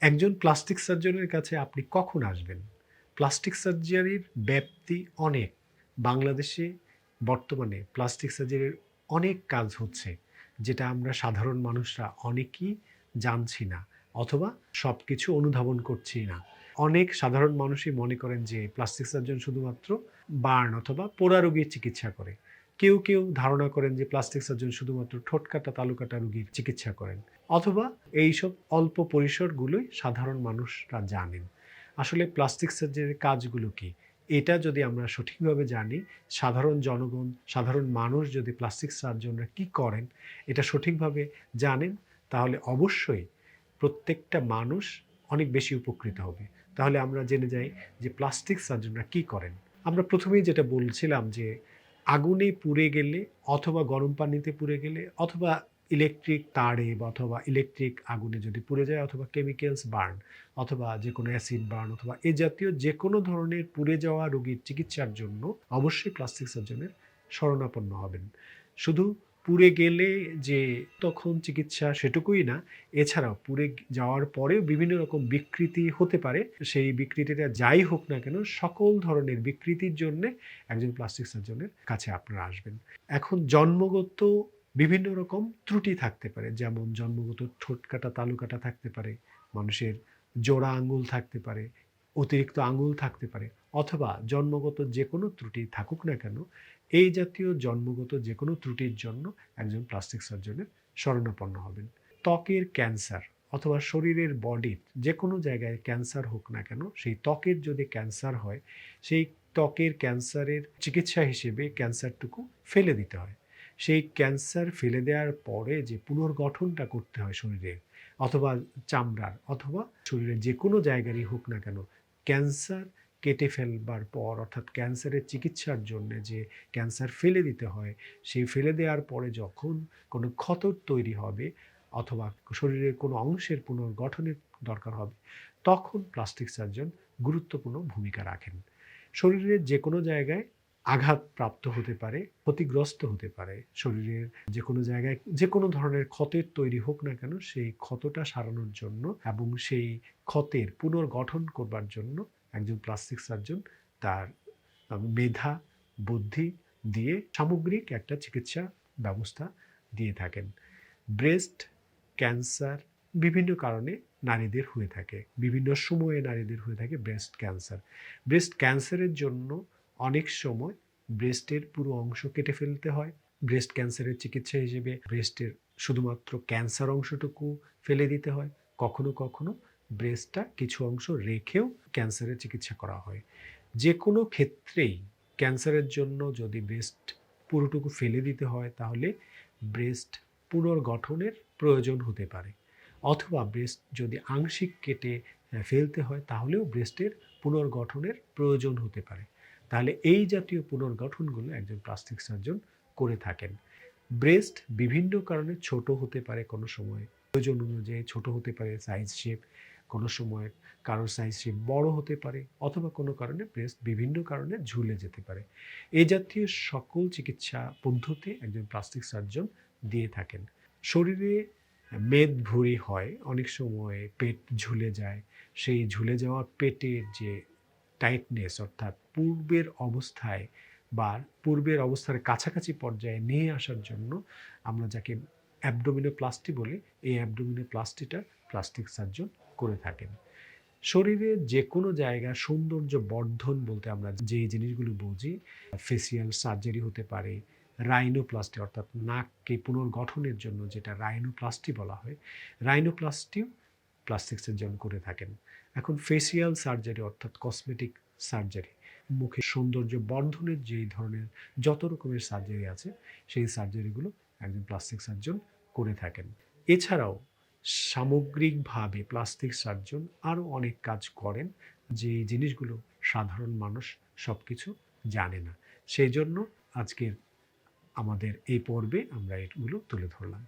একজন প্লাস্টিক সার্জনের কাছে আপনি কখন আসবেন? প্লাস্টিক সার্জারির ব্যাপ্তি অনেক। বাংলাদেশে বর্তমানে প্লাস্টিক সার্জারির অনেক কাজ হচ্ছে, যেটা আমরা সাধারণ মানুষরা অনেকেই জানছি না অথবা সব কিছু অনুধাবন করছি না। অনেক সাধারণ মানুষই মনে করেন যে প্লাস্টিক সার্জন শুধুমাত্র বার্ন অথবা পোড়া রোগীর চিকিৎসা করে। কেউ কেউ ধারণা করেন যে প্লাস্টিক সার্জন শুধুমাত্র ঠোঁটকাটা, তালুকাটা রোগীর চিকিৎসা করেন। অথবা এইসব অল্প পরিসরগুলোই সাধারণ মানুষরা জানেন। আসলে প্লাস্টিক সার্জারির কাজগুলো কি, এটা যদি আমরা সঠিকভাবে জানি, সাধারণ জনগণ, সাধারণ মানুষ যদি প্লাস্টিক সার্জনরা কি করেন, এটা সঠিকভাবে জানেন, তাহলে অবশ্যই প্রত্যেকটা মানুষ অনেক বেশি উপকৃত হবে। তাহলে আমরা জেনে যাই যে প্লাস্টিক সার্জনরা কি করেন। আমরা প্রথমেই যেটা বলছিলাম যে, আগুনে পুড়ে গেলে অথবা গরম পানিতে পুড়ে গেলে অথবা ইলেকট্রিক তারে অথবা ইলেকট্রিক আগুনে যদি পুড়ে যায় অথবা কেমিক্যালস বার্ন অথবা যে কোনো অ্যাসিড বার্ন অথবা এ জাতীয় যে কোনো ধরনের পুড়ে যাওয়া রোগীর চিকিৎসার জন্য অবশ্যই প্লাস্টিক সার্জনের শরণাপন্ন হবেন। শুধু পুড়ে গেলে যে তখন চিকিৎসা সেটুকুই না, এছাড়াও পুড়ে যাওয়ার পরেও বিভিন্ন রকম বিকৃতি হতে পারে। সেই বিকৃতিটা যাই হোক না কেন, সকল ধরনের বিকৃতির জন্য একজন প্লাস্টিক সার্জনের কাছে আপনারা আসবেন। এখন জন্মগত বিভিন্ন রকম ত্রুটি থাকতে পারে, যেমন জন্মগত ঠোঁট কাটা তালু কাটা থাকতে পারে, মানুষের জোড়া আঙুল থাকতে পারে, অতিরিক্ত আঙুল থাকতে পারে, অথবা জন্মগত যে কোনো ত্রুটি থাকুক না কেন, এই জাতীয় জন্মগত যে কোনো ত্রুটির জন্য একজন প্লাস্টিক সার্জনের শরণাপন্ন হবেন। ত্বকের ক্যান্সার অথবা শরীরের বডির যে কোনো জায়গায় ক্যান্সার হোক না কেন, সেই ত্বকের যদি ক্যান্সার হয়, সেই ত্বকের ক্যান্সারের চিকিৎসা হিসেবে ক্যান্সারটুকু ফেলে দিতে হয়। সেই ক্যান্সার ফেলে দেওয়ার পরে যে পুনর্গঠনটা করতে হয় শরীরের অথবা চামড়ার, অথবা শরীরের যে কোনো জায়গারই হোক না কেন ক্যান্সার কেটে ফেলবার পর, অর্থাৎ ক্যান্সারের চিকিৎসার জন্য যে ক্যান্সার ফেলে দিতে হয়, সেই ফেলে দেওয়ার পরে যখন কোনো ক্ষত তৈরি হবে, অথবা শরীরের কোনো অংশের পুনর্গঠনের দরকার হবে, তখন প্লাস্টিক সার্জন গুরুত্বপূর্ণ ভূমিকা রাখেন। শরীরের যে কোনো জায়গায় আঘাত প্রাপ্ত হতে পারে, ক্ষতিগ্রস্ত হতে পারে। শরীরের যে কোনো জায়গায় যে কোনো ধরনের ক্ষতের তৈরি হোক না কেন, সেই ক্ষতটা সারানোর জন্য এবং সেই ক্ষতের পুনর্গঠন করবার জন্য একজন প্লাস্টিক সার্জন তার মেধা, বুদ্ধি দিয়ে সামগ্রিক একটা চিকিৎসা ব্যবস্থা দিয়ে থাকেন। ব্রেস্ট ক্যান্সার বিভিন্ন কারণে নারীদের হয়ে থাকে। বিভিন্ন সময়ে নারীদের হয়ে থাকে ব্রেস্ট ক্যান্সার ব্রেস্ট ক্যান্সারের জন্য অনেক সময় ব্রেস্টের পুরো অংশ কেটে ফেলতে হয়। ব্রেস্ট ক্যান্সারের চিকিৎসা হিসেবে ব্রেস্টের শুধুমাত্র ক্যান্সার অংশটুকু ফেলে দিতে হয়। কখনো কখনো ব্রেস্টটা কিছু অংশ রেখেও ক্যান্সারের চিকিৎসা করা হয়। যে কোনো ক্ষেত্রেই ক্যান্সারের জন্য যদি ব্রেস্ট পুরোটুকু ফেলে দিতে হয়, তাহলে ব্রেস্ট পুনর্গঠনের প্রয়োজন হতে পারে। অথবা ব্রেস্ট যদি আংশিক কেটে ফেলতে হয়, তাহলেও ব্রেস্টের পুনর্গঠনের প্রয়োজন হতে পারে। তাহলে এই জাতীয় পুনর্গঠনগুলো একজন প্লাস্টিক সার্জন করে থাকেন। ব্রেস্ট বিভিন্ন কারণে ছোট হতে পারে কোনো সময়। প্রয়োজন অনুযায়ী ছোট হতে পারে সাইজ শেপ কোনো সময় কারোর সাইজ শেপ বড় হতে পারে অথবা কোনো কারণে ব্রেস্ট বিভিন্ন কারণে ঝুলে যেতে পারে। এই জাতীয় সকল চিকিৎসা পদ্ধতি একজন প্লাস্টিক সার্জন দিয়ে থাকেন। শরীরে মেদ ভুঁড়ি হয়, অনেক সময় পেট ঝুলে যায়। সেই ঝুলে যাওয়া পেটের যে টাইটনেস অর্থাৎ পূর্বের অবস্থায় বা পূর্বের অবস্থার কাছাকাছি পর্যায়ে নিয়ে আসার জন্য আমরা যাকে অ্যাবডোমিনোপ্লাস্টি বলি, এই অ্যাবডোমিনো অ্যাবডোমিনোপ্লাস্টিটা প্লাস্টিক সার্জন করে থাকেন। শরীরের যে কোনো জায়গা সৌন্দর্য বর্ধন বলতে আমরা যেই জিনিসগুলো বুঝি ফেসিয়াল সার্জারি হতে পারে রাইনোপ্লাস্টি অর্থাৎ নাককে পুনর্গঠনের জন্য যেটা রাইনোপ্লাস্টি বলা হয় রাইনোপ্লাস্টিও প্লাস্টিক সার্জন করে থাকেন। এখন ফেসিয়াল সার্জারি অর্থাৎ কসমেটিক সার্জারি মুখের সৌন্দর্য বর্ধনের যেই ধরনের যত রকমের সার্জারি আছে, সেই সার্জারিগুলো একজন প্লাস্টিক সার্জন করে থাকেন। এছাড়াও সামগ্রিকভাবে প্লাস্টিক সার্জন আরও অনেক কাজ করেন, যে জিনিসগুলো সাধারণ মানুষ সব কিছু জানে না। সেই জন্য আজকের আমাদের এই পর্বে আমরা এগুলো তুলে ধরলাম।